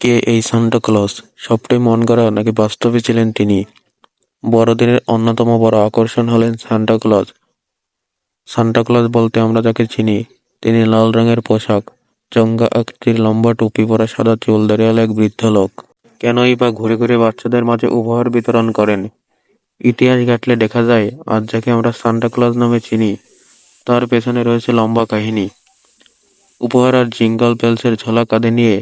কে এই Santa Claus? সবটাই মন করা নাকি বাস্তবে ছিলেন তিনি? বড়দিনের অন্যতম বড় আকর্ষণ হলেন সান্টা ক্লজ। সান্টা ক্লজ বলতে আমরা যাকে চিনি, তিনি লাল রঙের পোশাক চঙ্গা আকৃতির লম্বা টুপি পরা সাদা চুল দাঁড়িয়াল এক বৃদ্ধ লোক। কেনই বা ঘুরে ঘুরে বাচ্চাদের মাঝে উপহার বিতরণ করেন? ইতিহাস ঘাটলে দেখা যায়, আজ যাকে আমরা সান্টা ক্লজ নামে চিনি, তার পেছনে রয়েছে লম্বা কাহিনী। উপহার আর জিঙ্গল বেলসের ঝোলা কাঁধে নিয়ে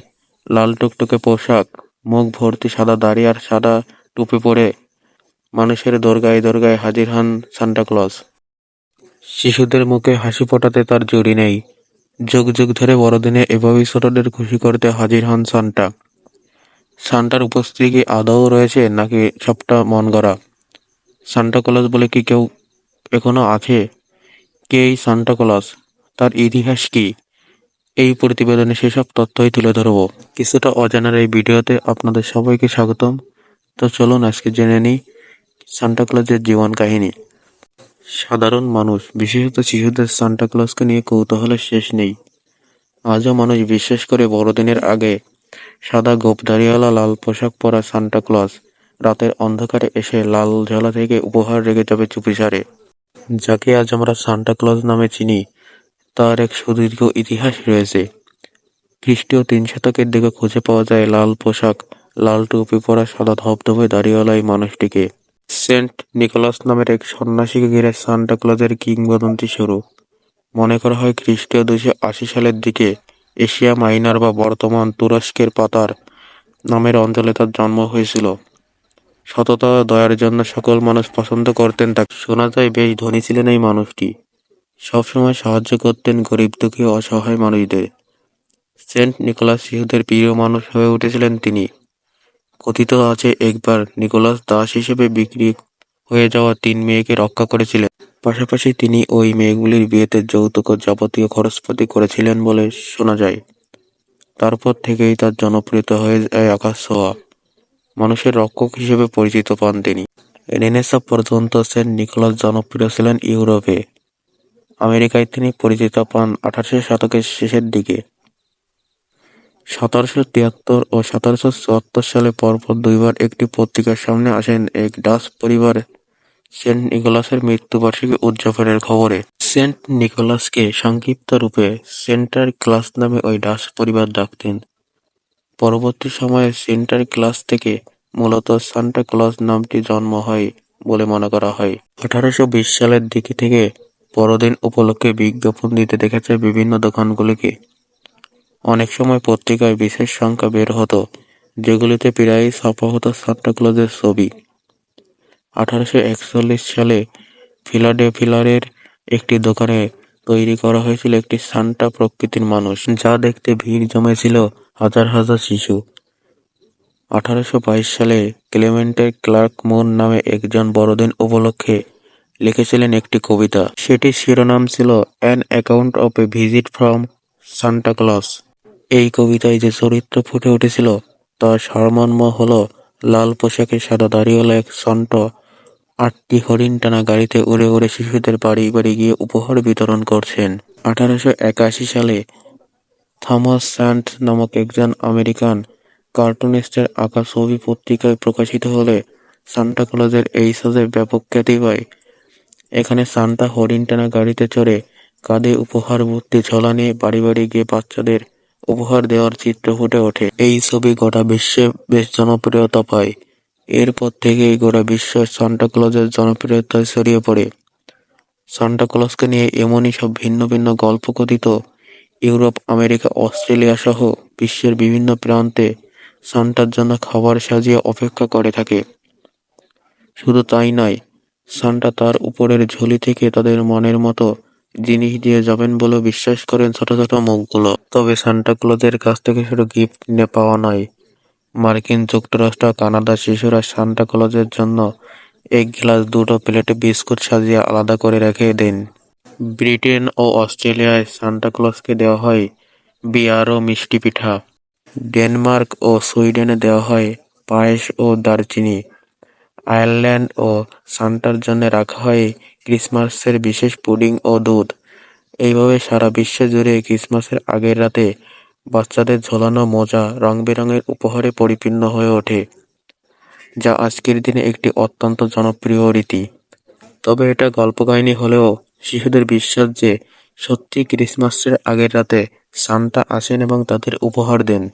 লাল টুকটুকে পোশাক, মুখ ভর্তি সাদা দাড়ি আর সাদা টুপি পরে মানুষের দরগায় দরগায় হাজির হন সান্টা ক্লজ। শিশুদের মুখে হাসি ফোটাতে তার জুড়ি নেই। যুগ যুগ ধরে বড়দিনে এভাবেই ছোটদের খুশি করতে হাজির হন সান্টা। সান্টার উপস্থিতি কি আদৌ রয়েছে নাকি সবটা মন গড়া? সান্টা ক্লজ বলে কি কেউ এখনও আছে? কে এই সান্টা তার ইতিহাস কি? এই প্রতিবেদনে সেসব তথ্যই তুলে ধরবো। কিছুটা অজানার এই ভিডিওতে আপনাদের সবাইকে স্বাগতম। তো চলুন আজকে জেনে নিই সান্টাক্লজের জীবন কাহিনী। সাধারণ মানুষ, বিশেষত শিশুদের সান্টাক্লজকে নিয়ে কৌতূহলের শেষ নেই। আজও মানুষ বিশ্বাস করে বড়দিনের আগে সাদা গোপধারিওয়ালা লাল পোশাক পরা সান্টাক্লজ রাতের অন্ধকারে এসে লাল ঝোলা থেকে উপহার রেখে যাবে চুপিসারে যাকে আজ আমরা সান্টাক্লজ নামে চিনি তার এক সুদীর্ঘ ইতিহাস রয়েছে। খ্রিস্টীয় তিন শতকের দিকে খুঁজে পাওয়া যায় লাল পোশাক, লাল টুপি পরা সাদা ধবধবে দাড়িওয়ালা এই মানুষটিকে। সেন্ট নিকোলাস নামের এক সন্ন্যাসীকে ঘিরে সান্টা ক্লজের কিংবদন্তি শুরু। মনে করা হয় খ্রিস্টীয় দুশো আশি সালের দিকে এশিয়া মাইনার বা বর্তমান তুরস্কের পাতার নামের অঞ্চলে তার জন্ম হয়েছিল। সততা দয়ার জন্য সকল মানুষ পছন্দ করতেন তাকে। শোনা যায়, বেশ ধনী ছিলেন এই মানুষটি। সবসময় সাহায্য করতেন গরিব দুঃখী অসহায় মানুষদের। সেন্ট নিকোলাস শিশুদের প্রিয় মানুষ হয়ে উঠেছিলেন তিনি। কথিত আছে, একবার নিকোলাস দাস হিসেবে বিক্রি হয়ে যাওয়া তিন মেয়েকে রক্ষা করেছিলেন। পাশাপাশি তিনি ওই মেয়েগুলির বিয়েতে যৌতুক যাবতীয় খরচপাতি করেছিলেন বলে শোনা যায়। তারপর থেকেই তার জনপ্রিয়তা হয়ে যায় আকাশ ছোঁয়া। মানুষের রক্ষক হিসেবে পরিচিত পান তিনি। রেনেসা পর্যন্ত সেন্ট নিকোলাস জনপ্রিয় ছিলেন ইউরোপে। আমেরিকায় তিনি পরিচিত পান আঠারোশো শতকের শেষের দিকে। সতেরোশো তিয়াত্তর ও সতেরোশো চুয়াত্তর সালে পরপর দুইবার একটি পত্রিকার সামনে আসেন এক ডাচ পরিবার সেন্ট নিকোলাসের মৃত্যুবার্ষিকী উদযাপনের খবরে। সেন্ট নিকোলাসকে সংক্ষিপ্ত রূপে সেন্টার ক্লাস নামে ওই ডাচ পরিবার ডাকতেন। পরবর্তী সময়ে সেন্টার ক্লাস থেকে মূলত সান্টা ক্লজ নামটি জন্ম হয় বলে মনে করা হয়। আঠারোশো বিশ সালের দিকে থেকে বড়দিন উপলক্ষে বিজ্ঞাপন দিতে দেখা যায় বিভিন্ন দোকানগুলিকে। অনেক সময় পত্রিকায় বিশেষ সংখ্যা বের হতো, যেগুলিতে প্রায়ই ছাপা হতো সান্টা ক্লজের ছবি। আঠারোশো একচল্লিশ সালে ফিলাডেলফিয়ার একটি দোকানে তৈরি করা হয়েছিল একটি সান্টা প্রকৃতির মানুষ, যা দেখতে ভিড় জমেছিল হাজার হাজার শিশু। আঠারোশো বাইশ সালে ক্লেমেন্টের ক্লার্ক মুন নামে একজন বড়দিন উপলক্ষে লিখেছিলেন একটি কবিতা। সেটির শিরোনাম ছিল an account of a visit from Santa Claus এই কবিতায় যে চরিত্র ফুটে উঠেছিল, তার সারমর্ম হল লাল পোশাকে সাদা দাড়িওয়ালা এক সন্ট আটটি হরিণ টানা গাড়িতে উড়ে উড়ে শিশুদের বাড়ি বাড়ি গিয়ে উপহার বিতরণ করছেন। আঠারোশো একাশি সালে থমাস স্যান্ট নামক একজন আমেরিকান কার্টুনিস্টের আঁকা ছবি পত্রিকায় প্রকাশিত হলে সান্টা ক্লজের এই সাজে ব্যাপক খ্যাতি পায়। এখানে সান্তা হরিণ টানা গাড়িতে চড়ে কাঁধে উপহার ভর্তি ঝোলা নিয়ে বাড়ি বাড়ি গিয়ে বাচ্চাদের উপহার দেওয়ার চিত্র ফুটে ওঠে। এই ছবি গোটা বিশ্বে বেশ জনপ্রিয়তা পায়। এরপর থেকেই গোটা বিশ্ব সান্টা ক্লজের জনপ্রিয়তায় ছড়িয়ে পড়ে। সান্টা ক্লজকে নিয়ে এমনই সব ভিন্ন ভিন্ন গল্প কথিত ইউরোপ, আমেরিকা, অস্ট্রেলিয়া সহ বিশ্বের বিভিন্ন প্রান্তে সান্টার জন্য খাবার সাজিয়ে অপেক্ষা করে থাকে। শুধু তাই নয় সান্টা তার উপরের ঝুলি থেকে তাদের মনের মতো জিনিস দিয়ে যাবেন বলে বিশ্বাস করেন ছোট ছোট মুখগুলো। তবে সান্টা ক্লজের কাছ থেকে শুধু গিফট নিয়ে পাওয়া নয়, মার্কিন যুক্তরাষ্ট্র, কানাডা শিশুরা সান্টা ক্লজের জন্য এক গ্লাস দুটো প্লেটে বিস্কুট সাজিয়ে আলাদা করে রেখে দেন। ব্রিটেন ও অস্ট্রেলিয়ায় সান্টা ক্লজকে দেওয়া হয় বিয়ার ও মিষ্টি পিঠা। ডেনমার্ক ও সুইডেনে দেওয়া হয় পায়েস ও দারচিনি। আয়ারল্যান্ড ও সান্টার জন্য রাখা হয় ক্রিসমাসের বিশেষ পুডিং ও দুধ এইভাবে সারা বিশ্ব জুড়ে ক্রিসমাসের আগের রাতে বাচ্চাদের ঝোলানো মোজা রং-বেরঙের উপহারে পরিপূর্ণ হয়ে ওঠে, যা আজকের দিনে একটি অত্যন্ত জনপ্রিয় রীতি। তবে এটা গল্পকাহিনী হলেও শিশুদের বিশ্বাস যে সত্যি ক্রিসমাসের আগের রাতে সান্টা আসেন এবং তাদের উপহার দেন।